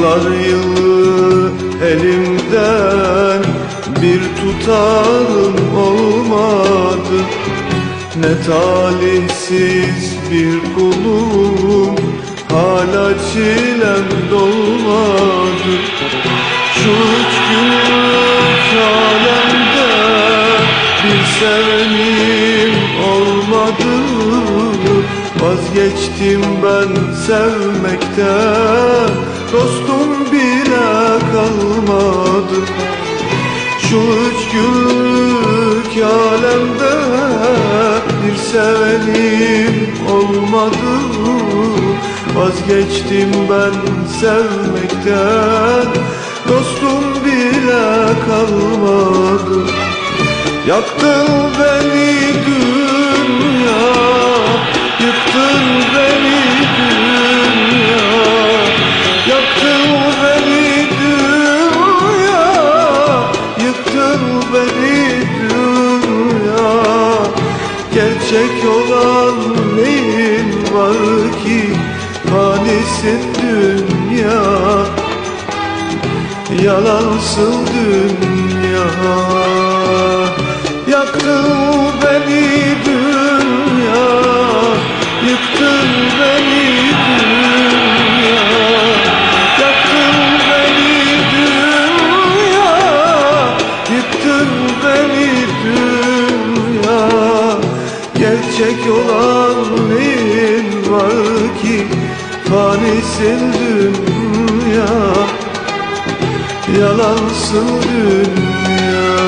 Yıllar yılı elimden bir tutarım olmadı. Ne talihsiz bir kulum hala çilem dolmadı. Şu üç günlük alemde bir sevenim olmadı. Vazgeçtim ben sevmekten Dostum sevenim olmadı. Vazgeçtim ben sevmekten. Dostum bile kalmadı. Yaktın beni dünya Gerçek olan neyin var ki? Fanisin dünya Yalansın dünya. Yaktın beni dünya Yıktın beni Gerçek olan neyin var ki? Fanisin dünya Yalansın dünya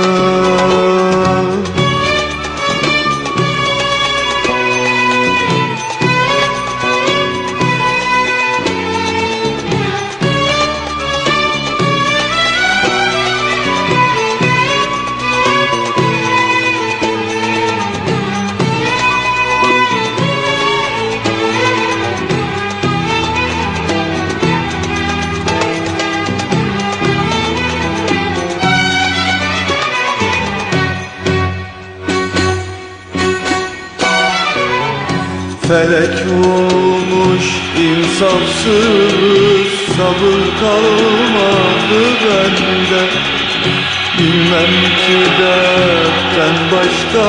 Felek olmuş insafsız Sabır kalmadı bende. Bilmem ki dertten başka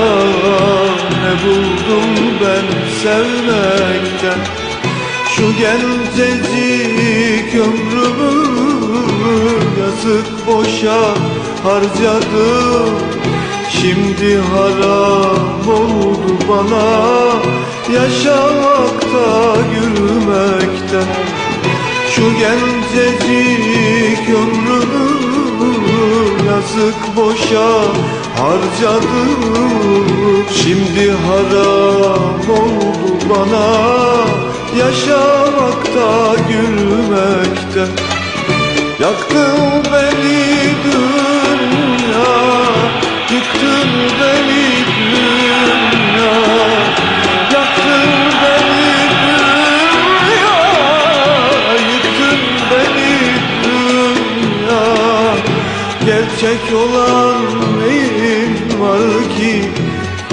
Ne buldum ben sevmekten. Şu gencecik ömrümü Yazık boşa harcadım. Şimdi haram oldu bana Yaşamakta gülmekten Şu gencecik ömrümü Yazık boşa harcadım. Şimdi haram oldu bana. Yaşamakta gülmekten Yaktın beni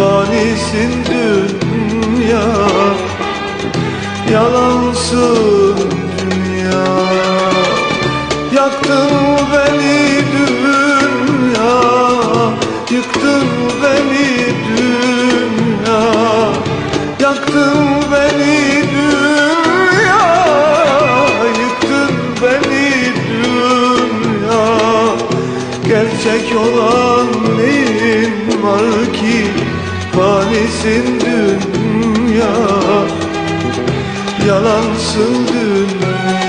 Fanisin dünya Yalansın dünya. Yaktın beni dünya Yıktın beni dünya. Yaktın beni dünya Yıktın beni dünya. Gerçek olan neyin var ki Fanisin dünya Yalansın dünya